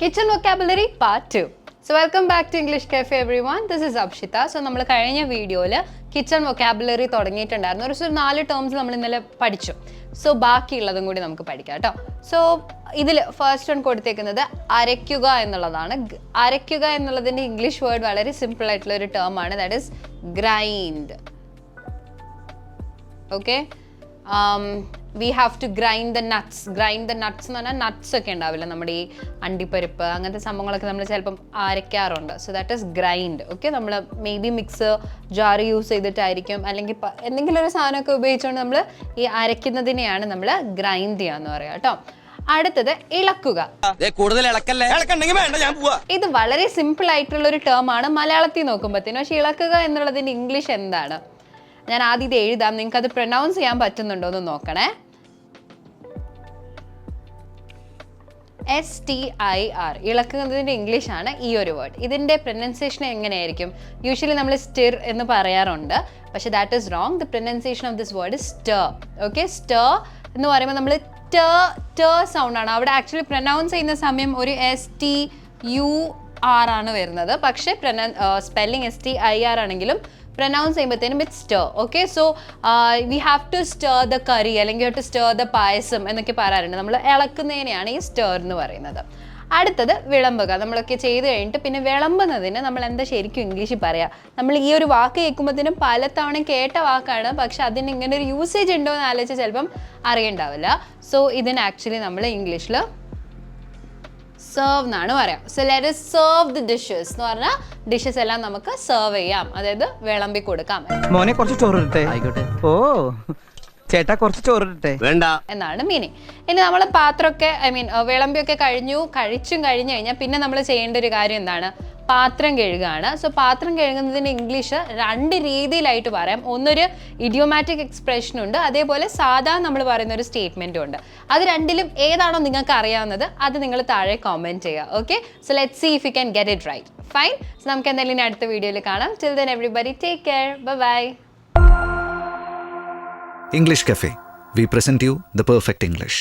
Kitchen vocabulary part two so welcome back to English cafe everyone this is Apshita so നമ്മൾ കഴിഞ്ഞ വീഡിയോയിൽ kitchen vocabulary തുടങ്ങിയിട്ടുണ്ടായിരുന്നു. ഒരു നാല് terms നമ്മൾ ഇന്നലെ പഠിച്ചു. സോ ബാക്കിയുള്ളതും കൂടി നമുക്ക് പഠിക്കാം കേട്ടോ സോ ഇതിൽ ഫസ്റ്റ് വൺ കൊടുത്തേക്കുന്നത് അരയ്ക്കുക എന്നുള്ളതാണ്. അരയ്ക്കുക എന്നുള്ളതിന്റെ ഇംഗ്ലീഷ് വേർഡ് വളരെ സിമ്പിൾ ആയിട്ടുള്ള ഒരു ടേം ആണ് that is grind okay we have to grind the nuts grind the nuts എന്ന് പറഞ്ഞാൽ നട്ട്സ് ഒക്കെ ഉണ്ടാവില്ല? നമ്മുടെ ഈ അണ്ടിപ്പരിപ്പ് അങ്ങനത്തെ സംഭവങ്ങളൊക്കെ നമ്മൾ ചിലപ്പം അരയ്ക്കാറുണ്ട്. So that is grind okay നമ്മൾ maybe mix jar use ചെയ്തിട്ടായിരിക്കും. അല്ലെങ്കിൽ എന്തെങ്കിലും ഒരു സാധനമൊക്കെ ഉപയോഗിച്ചുകൊണ്ട് നമ്മൾ ഈ അരയ്ക്കുന്നതിനെയാണ് നമ്മൾ ഗ്രൈൻഡ് ചെയ്യുക എന്ന് പറയുക കേട്ടോ. അടുത്തത് ഇളക്കുക. കൂടുതൽ ഇളക്കല്ലേ? വേണ്ട ഞാൻ പോവാ. ഇത് വളരെ സിമ്പിൾ ആയിട്ടുള്ള ഒരു ടേം ആണ് മലയാളത്തിൽ നോക്കുമ്പോഴത്തേനും പക്ഷെ ഇളക്കുക എന്നുള്ളതിന്റെ ഇംഗ്ലീഷ് എന്താണ്? ഞാൻ ആദ്യം ഇത് എഴുതാം. നിങ്ങൾക്ക് അത് പ്രൊനൗൺസ് ചെയ്യാൻ പറ്റുന്നുണ്ടോ എന്ന് നോക്കണേ. എസ് ടി ഐ ആർ ഇളക്കുന്നതിന്റെ ഇംഗ്ലീഷ് ആണ് ഈ ഒരു വേർഡ് ഇതിന്റെ പ്രൊനൗൺസിയേഷൻ എങ്ങനെയായിരിക്കും? യൂഷ്വലി നമ്മൾ സ്റ്റിർ എന്ന് പറയാറുണ്ട്. പക്ഷേ that is wrong the pronunciation of this word stir okay stir എന്ന് പറയുമ്പോൾ നമ്മൾ ട ട സൗണ്ട് ആണ്. അവിടെ ആക്ച്വലി പ്രൊനൗൺസ് ചെയ്യുന്ന സമയം ഒരു എസ് ടി യു ആർ ആണ് വരുന്നത്. പക്ഷേ spelling S T I R ആണെങ്കിലും pronounce ചെയ്യുമ്പോഴത്തേനും it stir okay so we have to stir the curry അല്ലെങ്കിൽ ടു സ്റ്റർ ദ പായസം എന്നൊക്കെ പറയാറുണ്ട്. നമ്മൾ ഇളക്കുന്നതിനെയാണ് ഈ സ്റ്റർ എന്ന് പറയുന്നത്. അടുത്തത് വിളമ്പുക. നമ്മളൊക്കെ ചെയ്ത് കഴിഞ്ഞിട്ട് പിന്നെ വിളമ്പുന്നതിന് നമ്മൾ എന്താ ശരിക്കും ഇംഗ്ലീഷിൽ പറയാം? നമ്മൾ ഈ ഒരു വാക്ക് കേൾക്കുമ്പോഴത്തേനും പലതവണ കേട്ട വാക്കാണ് പക്ഷെ അതിന് ഇങ്ങനെ ഒരു യൂസേജ് ഉണ്ടോ എന്ന് ആലോചിച്ച് ചിലപ്പം അറിയണ്ടാവില്ല. സോ ഇതിന് ആക്ച്വലി നമ്മൾ ഇംഗ്ലീഷിൽ സെർവ് എന്നാണ് പറയാം. So let is serve the dishes എന്ന് പറഞ്ഞാൽ ഡിഷസ് എല്ലാം നമുക്ക് സെർവ് ചെയ്യാം. അതായത് വിളമ്പി കൊടുക്കാം. മോനെ കുറച്ച് ചോറ് ആയിക്കോട്ടെ. ഓ ചേട്ടാ കുറച്ച് ചോറിട്ടെ വേണ്ട. എന്നാണ് മീനിങ് ഇനി നമ്മൾ പാത്രമൊക്കെ ഐ മീൻ വിളമ്പിയൊക്കെ കഴിഞ്ഞു കഴിച്ചും കഴിഞ്ഞു കഴിഞ്ഞാൽ പിന്നെ നമ്മൾ ചെയ്യേണ്ട ഒരു കാര്യം എന്താണ്? പാത്രം കഴുകുകയാണ് സോ പാത്രം കഴുകുന്നതിന് ഇംഗ്ലീഷ് രണ്ട് രീതിയിലായിട്ട് പറയാം. ഒന്നൊരു ഇഡിയോമാറ്റിക് എക്സ്പ്രഷൻ ഉണ്ട്. അതേപോലെ സാധാ നമ്മൾ പറയുന്ന ഒരു സ്റ്റേറ്റ്മെന്റും ഉണ്ട്. അത് രണ്ടിലും ഏതാണോ നിങ്ങൾക്ക് അറിയാവുന്നത് അത് നിങ്ങൾ താഴെ കോമെന്റ് ചെയ്യുക. Okay so let see if you can get it right fine so നമുക്ക് എന്തായാലും അടുത്ത വീഡിയോയിൽ കാണാം. Till then everybody take care bye English Cafe. We present you the perfect English.